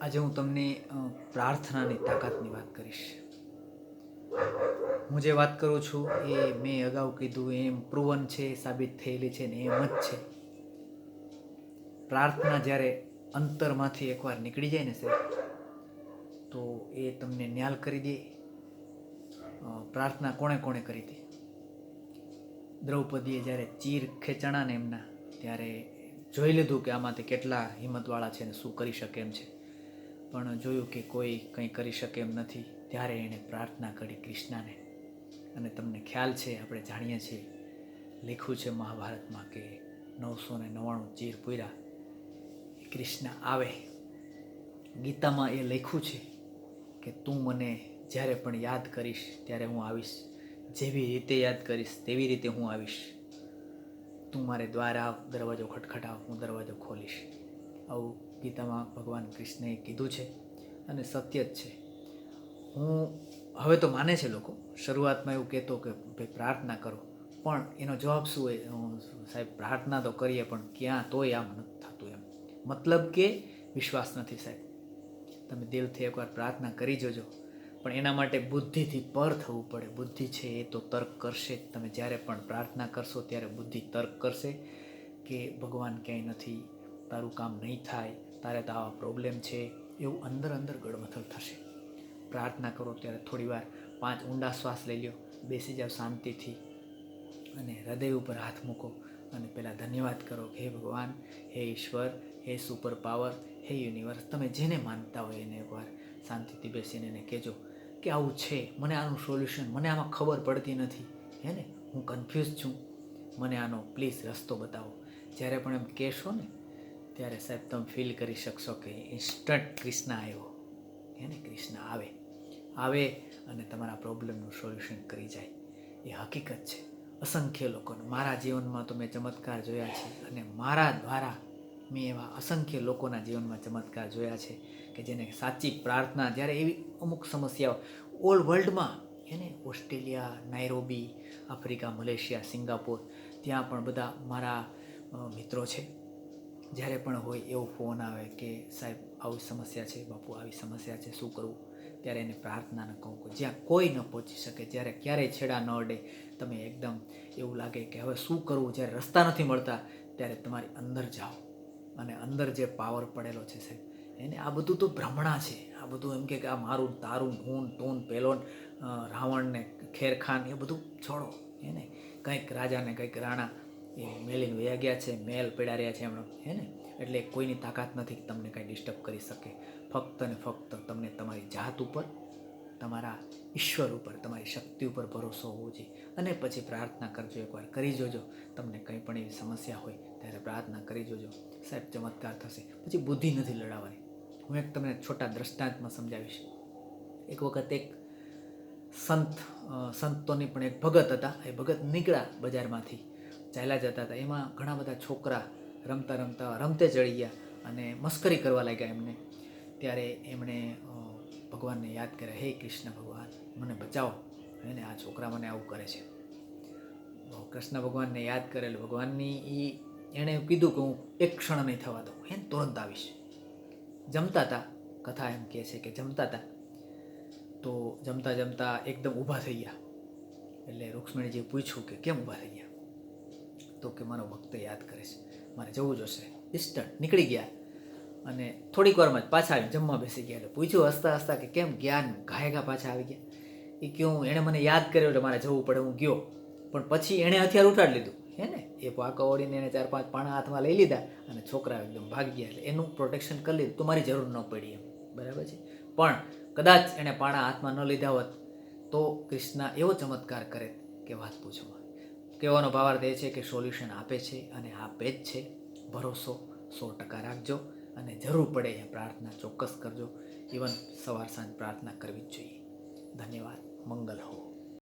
આજે હું તમને પ્રાર્થનાની તાકાતની વાત કરીશ. હું જે વાત કરું છું એ મેં અગાઉ કીધું, એમ પ્રુવન છે, સાબિત થયેલી છે ને એમ જ છે. પ્રાર્થના જ્યારે અંતરમાંથી એકવાર નીકળી જાય ને સાહેબ, તો એ તમને ન્યાલ કરી દે. પ્રાર્થના કોણે કોણે કરી હતી? દ્રૌપદીએ જ્યારે ચીર ખેંચાણા ને એમના, ત્યારે જોઈ લીધું કે આમાંથી કેટલા હિંમતવાળા છે ને શું કરી શકે એમ છે. પણ જોયું કે કોઈ કંઈ કરી શકે એમ નથી, ત્યારે એણે પ્રાર્થના કરી કૃષ્ણને. અને તમને ખ્યાલ છે, આપણે જાણીએ છીએ, લખ્યું છે મહાભારતમાં કે નવસો ને નવ્વાણું ચીર પૂર્યા કૃષ્ણ આવે. ગીતામાં એ લખ્યું છે કે તું મને જ્યારે પણ યાદ કરીશ, ત્યારે હું આવીશ. જેવી રીતે યાદ કરીશ, તેવી રીતે હું આવીશ. તું મારે દ્વાર દરવાજો ખટખટાવ, હું દરવાજો ખોલીશ. આવું ગીતામાં ભગવાન કૃષ્ણએ કીધું છે અને સત્ય જ છે. હું હવે તો માને છે લોકો, શરૂઆતમાં એવું કહેતો કે ભાઈ પ્રાર્થના કરો. પણ એનો જવાબ શું હોય? સાહેબ, પ્રાર્થના તો કરીએ, પણ ક્યાં તોય આમ નથી થતું એમ. મતલબ કે વિશ્વાસ નથી સાહેબ. તમે દિલથી એકવાર પ્રાર્થના કરી જોજો. પણ એના માટે બુદ્ધિથી પર થવું પડે. બુદ્ધિ છે એ તો તર્ક કરશે તમે જ્યારે પણ પ્રાર્થના કરશો ત્યારે બુદ્ધિ તર્ક કરશે કે ભગવાન ક્યાંય નથી, તારું કામ નહીં થાય. તારે તો આવા પ્રોબ્લેમ છે એવું અંદર અંદર ગડમથલ થશે. પ્રાર્થના કરો ત્યારે થોડીવાર પાંચ ઊંડા શ્વાસ લઈ લ્યો, બેસી જાઓ શાંતિથી અને હૃદય ઉપર હાથ મૂકો અને પહેલાં ધન્યવાદ કરો કે હે ભગવાન, હે ઈશ્વર, હે સુપર પાવર હે યુનિવર્સ તમે જેને માનતા હોય એને એકવાર શાંતિથી બેસીને એને કહેજો કે આવું છે, મને આનું સોલ્યુશન મને આમાં ખબર પડતી નથી. હે ને? હું કન્ફ્યુઝ છું. મને આનો પ્લીઝ રસ્તો બતાવો. જ્યારે પણ એમ કહેશો ને ત્યારે સાહેબ તમે ફીલ કરી શકશો કે ઇન્સ્ટન્ટ કૃષ્ણ આવ્યો. હે ને કૃષ્ણ આવે. આવે અને તમારા પ્રોબ્લેમનું સોલ્યુશન કરી જાય. એ હકીકત છે. અસંખ્ય લોકોને. મારા જીવનમાં તો મેં ચમત્કાર જોયા છે અને મારા દ્વારા મેં એવા અસંખ્ય લોકોના જીવનમાં ચમત્કાર જોયા છે કે જેને સાચી પ્રાર્થના જ્યારે એવી અમુક સમસ્યાઓ ઓલ વર્લ્ડમાં એને Australia Nairobi Africa, Malaysia, Singapore, ત્યાં પણ બધા મારા મિત્રો છે. જ્યારે પણ હોય એવો ફોન આવે કે, સાહેબ, આવી સમસ્યા છે, બાપુ, આવી સમસ્યા છે, શું કરવું? ત્યારે એને પ્રાર્થનાને કહું કે જ્યાં કોઈ ન પહોંચી શકે, જ્યારે ક્યારેય છેડા ન અડે, તમે એકદમ એવું લાગે કે, હવે શું કરવું? જ્યારે રસ્તા નથી મળતા, ત્યારે તમારી અંદર જાઓ. અને અંદર જે પાવર પડેલો છે, સાહેબ, એને આ બધું તો ભ્રમણા છે. આ બધું એમ કે, આ મારું, તારું, હું, તું પેલોન રાવણને, ખેરખાન, એ બધું છોડો. એને કંઈક રાજાને, કંઈક રાણા એ મેલીને વયા ગયા છે, મેલ પડ્યા રહ્યા છે એમણે હે ને? એટલે કોઈની તાકાત નથી કે તમને કાંઈ ડિસ્ટર્બ કરી શકે. ફક્ત ને ફક્ત તમને તમારી જાત ઉપર, તમારા ઈશ્વર ઉપર, તમારી શક્તિ ઉપર ભરોસો હોવો જોઈએ. અને પછી પ્રાર્થના કરજો એકવાર. કરી જોજો. તમને કંઈ પણ એવી સમસ્યા હોય ત્યારે પ્રાર્થના કરી જોજો. સાહેબ, ચમત્કાર થશે. પછી બુદ્ધિ નથી લડાવવાની. હું એક તમને છોટા દ્રષ્ટાંતમાં સમજાવીશ. એક વખત એક સંત સંતોની પણ એક ભગત હતા. એ ભગત નીકળ્યા બજારમાંથી. ચાલ્યા જતા હતા. એમાં ઘણા બધા છોકરા રમતા રમતા રમતે ચડી ગયા અને મસ્કરી કરવા લાગ્યા એમને. ત્યારે એમણે ભગવાનને યાદ કર્યા, હે કૃષ્ણ ભગવાન, મને બચાવો. એને આ છોકરા મને આવું કરે છે. કૃષ્ણ ભગવાનને યાદ કરેલ ભગવાનની એ એણે કીધું કે હું એક ક્ષણ નહીં થવા દઉં. એને તુરંત આવીશ. જમતા હતા કથા એમ કહે છે કે જમતા હતા તો જમતા જમતા એકદમ ઊભા થઈ ગયા. એટલે રૂક્ષ્મણીજીએ પૂછ્યું કે કેમ ઊભા થઈ ગયા? તો કે મારો ભક્ત યાદ કરે છે. મારે જવું જોશે ઇન્સ્ટન્ટ નીકળી ગયા. અને થોડીક વારમાં જ પાછા આવી જમવા બેસી ગયા. એટલે પૂછ્યું હસતા હસતા કે કેમ ગયા ને ઘાયગા પાછા આવી ગયા? એ કહ્યું એણે મને યાદ કર્યો એટલે મારે જવું પડે, હું ગયો. પણ પછી એણે હથિયાર ઉઠાડી લીધું. હે ને? એ પાકો ઓળીને એને ચાર પાંચ પાણા હાથમાં લઈ લીધા અને છોકરા એકદમ ભાગી ગયા. એટલે એનું પ્રોટેક્શન કરી લીધું. તો મારી જરૂર ન પડી એમ. બરાબર છે? પણ કદાચ એણે પાણા હાથમાં ન લીધા હોત તો કૃષ્ણ એવો ચમત્કાર કરે કે વાત પૂછવામાં કહેવાનો ભાવાર્થ એ છે કે સોલ્યુશન આપે છે અને આપે જ છે. ભરોસો સો ટકા રાખજો અને જરૂર પડે એ પ્રાર્થના ચોક્કસ કરજો. ઇવન સવાર સાંજ પ્રાર્થના કરવી જ જોઈએ. ધન્યવાદ. મંગલ હો.